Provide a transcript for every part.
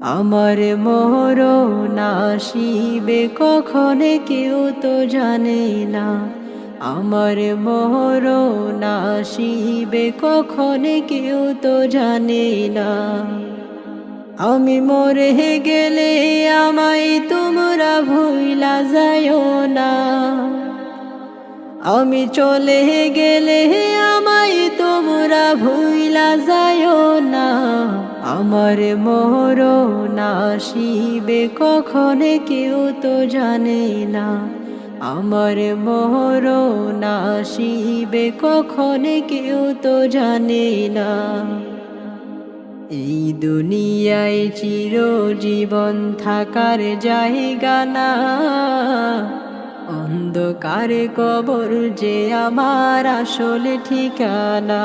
আমার মোহর নাসিবে কখনে কেউ তো জানে না। আমার মোহর নাসিবে কখনে কেউ তো জানে না। আমি মরে গেলে আমায় তোমরা ভুইলা যায়ও না। আমি চলে গেলে আমায় তোমরা ভুইলা যায়ও না। আমার মোহর নাসিবে কখনে কেউ তো জানে না। আমার মোহর নাসিবে কখনে কেউ তো জানে না। এই দুনিয়ায় চির জীবন থাকার জায়গা না। অন্ধকারে কবর যে আমার আসলে ঠিকানা।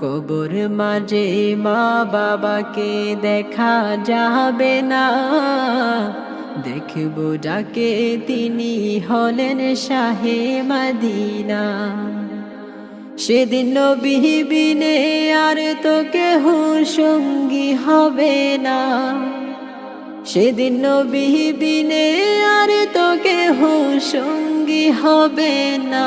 কবর মাঝে মা বাবাকে দেখা যাবে না। দেখব যাকে তিনি হলেন শাহে মাদিনা। সেদিন নবীবিনে আর তো কেহ সঙ্গী হবে না। সেদিন নবীবিনে আর তো কেহ সঙ্গী হবে না।